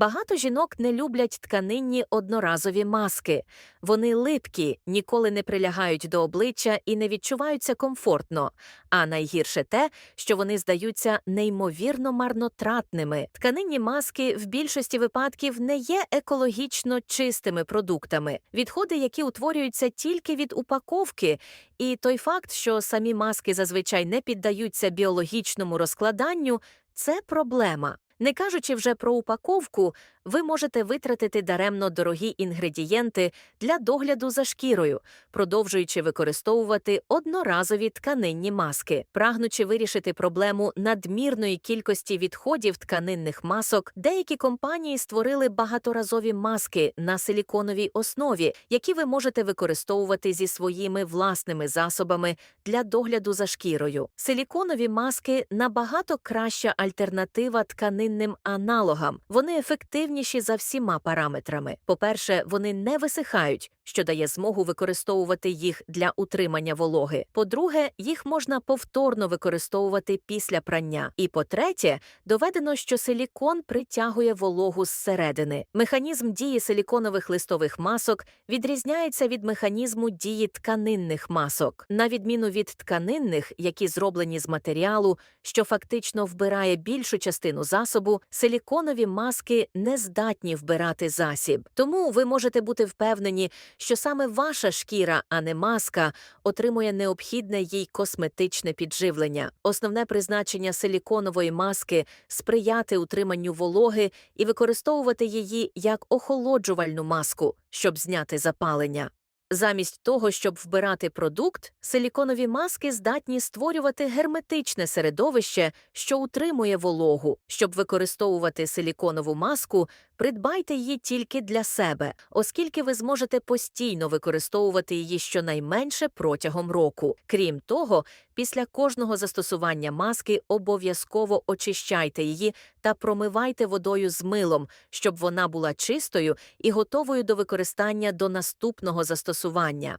Багато жінок не люблять тканинні одноразові маски. Вони липкі, ніколи не прилягають до обличчя і не відчуваються комфортно. А найгірше те, що вони здаються неймовірно марнотратними. Тканинні маски в більшості випадків не є екологічно чистими продуктами. Відходи, які утворюються тільки від упаковки, і той факт, що самі маски зазвичай не піддаються біологічному розкладанню, це проблема. Не кажучи вже про упаковку, ви можете витратити даремно дорогі інгредієнти для догляду за шкірою, продовжуючи використовувати одноразові тканинні маски. Прагнучи вирішити проблему надмірної кількості відходів тканинних масок, деякі компанії створили багаторазові маски на силіконовій основі, які ви можете використовувати зі своїми власними засобами для догляду за шкірою. Силіконові маски набагато краща альтернатива тканинним аналогам. Вони ефективніші за всіма параметрами. По-перше, вони не висихають, що дає змогу використовувати їх для утримання вологи. По-друге, їх можна повторно використовувати після прання. І по-третє, доведено, що силікон притягує вологу зсередини. Механізм дії силіконових листових масок відрізняється від механізму дії тканинних масок. На відміну від тканинних, які зроблені з матеріалу, що фактично вбирає більшу частину засобу, силіконові маски не здатні вбирати засіб. Тому ви можете бути впевнені, що саме ваша шкіра, а не маска, отримує необхідне їй косметичне підживлення. Основне призначення силіконової маски сприяти утриманню вологи і використовувати її як охолоджувальну маску, щоб зняти запалення. Замість того, щоб вбирати продукт, силіконові маски здатні створювати герметичне середовище, що утримує вологу. Щоб використовувати силіконову маску, придбайте її тільки для себе, оскільки ви зможете постійно використовувати її щонайменше протягом року. Крім того, після кожного застосування маски обов'язково очищайте її та промивайте водою з милом, щоб вона була чистою і готовою до використання до наступного застосування.